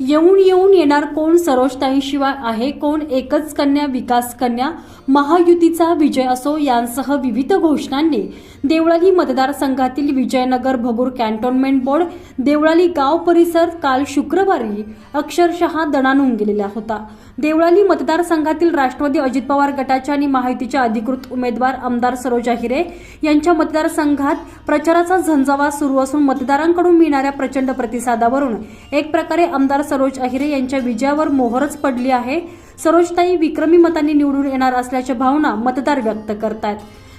येऊन येऊन येणार कोण सरोजताईंशिवाय आहे? कोण एकच कन्या विकास कन्या? महायुतीचा विजय असो यांसह विविध घोषणांनी देवळाली मतदारसंघातील विजयनगर भगूर कॅन्टोन्मेंट बोर्ड देवळाली गाव परिसर काल शुक्रवारी अक्षरशः दणानून गेलेला होता. देवळाली मतदारसंघातील राष्ट्रवादी अजित पवार गटाच्या आणि महायुतीच्या अधिकृत उमेदवार आमदार सरोजा हिरे यांच्या मतदारसंघात प्रचाराचा झंझावा सुरू असून मतदारांकडून मिळणाऱ्या प्रचंड प्रतिसादावरून एक प्रकारे आमदार सरोज अहिरे यांच्या विजयावर मोहरच पडली आहे. सरोजताई विक्रमी मतांनी निवडून येणार असल्याच्या भावना मतदार व्यक्त करतायत.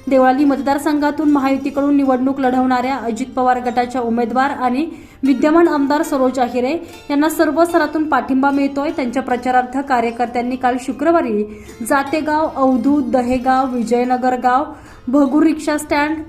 देवळाली मतदारसंघातून महायुतीकडून निवडणूक लढवणाऱ्या अजित पवार गटाच्या उमेदवार आणि विद्यमान आमदार सरोज अहिरे यांना सर्व स्तरातून पाठिंबा मिळतोय. त्यांच्या प्रचारार्थ कार्यकर्त्यांनी काल शुक्रवारी जातेगाव अवधूत दहेगाव विजयनगर गाव भगूर रिक्षा स्टँड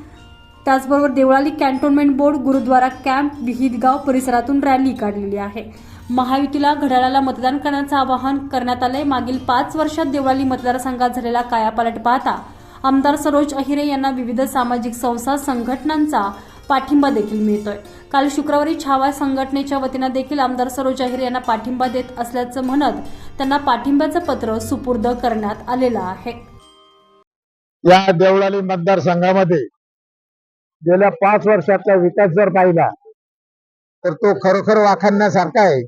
त्याचबरोबर Devlali cantonment board gurdwara camp Vihitgaon परिसरातून रॅली काढलेली आहे. महायुतीला घड्याळाला मतदान करण्याचं आवाहन करण्यात आलंय. मागील पाच वर्षात देवळाली मतदारसंघात झालेला कायापालट पाहता आमदार सरोज अहिरे यांना विविध सामाजिक संस्था संघटनांचा पाठिंबा देखील मिळतोय. काल शुक्रवारी छावा संघटनेच्या वतीनं देखील आमदार सरोज अहिरे यांना पाठिंबा देत असल्याचं म्हणत त्यांना पाठिंब्याचं पत्र सुपूर्द करण्यात आलेलं आहे. या देवळाली मतदारसंघामध्ये गेल्या पाच वर्षाचा विकास जर पाहिला तर तो खरोखर वाखाणण्यासारखा आहे.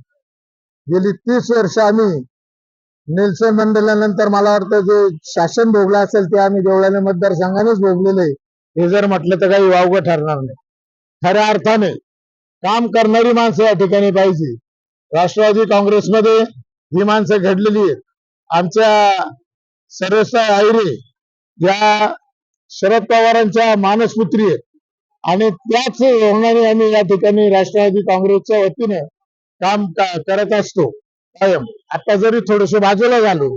गेली तीस वर्ष आम्ही नेल्सन मंडळानंतर मला वाटतं जे शासन भोगलं असेल ते आम्ही देवळाने मतदारसंघानेच भोगलेलं आहे. हे जर म्हटलं तर काही वावगं ठरणार नाही. खऱ्या अर्थाने काम करणारी माणसं या ठिकाणी पाहिजे. राष्ट्रवादी काँग्रेसमध्ये ही माणसं घडलेली आहेत. आमच्या सर्वसा आयरे या शरद पवारांच्या मानसपुत्री आहेत. आणि त्याच धोरणाने आम्ही या ठिकाणी राष्ट्रवादी काँग्रेसच्या वतीने काम का- करत असतो. कायम. आता जरी थोडेसे बाजूला झालो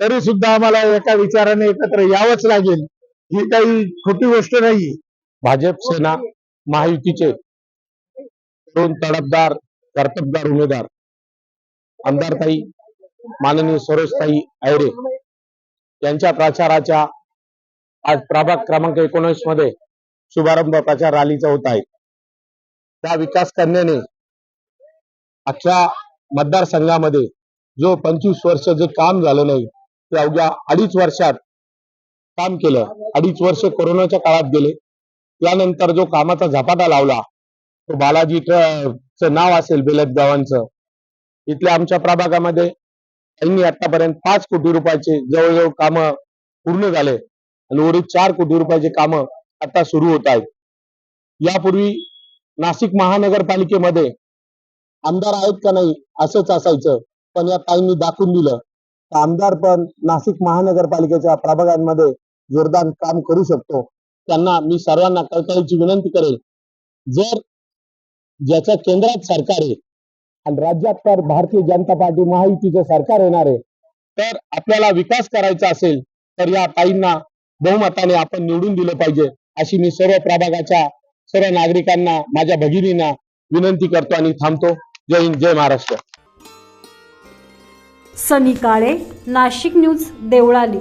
तरी सुद्धा आम्हाला एका विचाराने एकत्र यावंच लागेल. ही काही खोटी गोष्ट नाही भाजप सेना महायुतीचे दोन तडफदार कर्तबदार उमेदवार. आमदारताई माननीय सरोजताई आयरे यांच्या प्रचाराच्या आज प्रभाग क्रमांक एकोणीसमध्ये शुभारंभ प्रचार रॅलीचा होत आहे. त्या विकास कन्याने अख्ख्या मतदारसंघामध्ये जो पंचवीस वर्ष जे काम झालं नाही ते अवघ्या अडीच वर्षात काम केलं. अडीच वर्ष कोरोनाच्या काळात गेले. त्यानंतर जो कामाचा झपाटा लावला तो बालाजी च नाव असेल बेलद गावांचं. इथल्या आमच्या प्रभागामध्ये त्यांनी आतापर्यंत पाच कोटी रुपयाचे जवळजवळ काम पूर्ण झाले आणि उर्वरित चार कोटी रुपयाचे काम आता सुरू होत आहेत. यापूर्वी नाशिक महानगरपालिकेमध्ये आमदार आहेत का नाही असंच असायचं. पण या ताईंनी दाखवून दिलं. आमदार पण नाशिक महानगरपालिकेच्या प्रभागांमध्ये जोरदार काम करू शकतो. त्यांना मी सर्वांना कळकळीची विनंती करेल जर ज्याच्या केंद्रात सरकार आहे आणि राज्यात तर भारतीय जनता पार्टी महायुतीचं सरकार येणार आहे तर आपल्याला विकास करायचा असेल तर या ताईंना बहुमताने आपण निवडून दिलं पाहिजे अशी मी सर्व प्रभागाच्या सर्व नागरिकांना माझ्या भगिनींना विनंती करतो आणि थांबतो. जय हिंद जय महाराष्ट्र. सनी काळे नाशिक न्यूज देवळाली.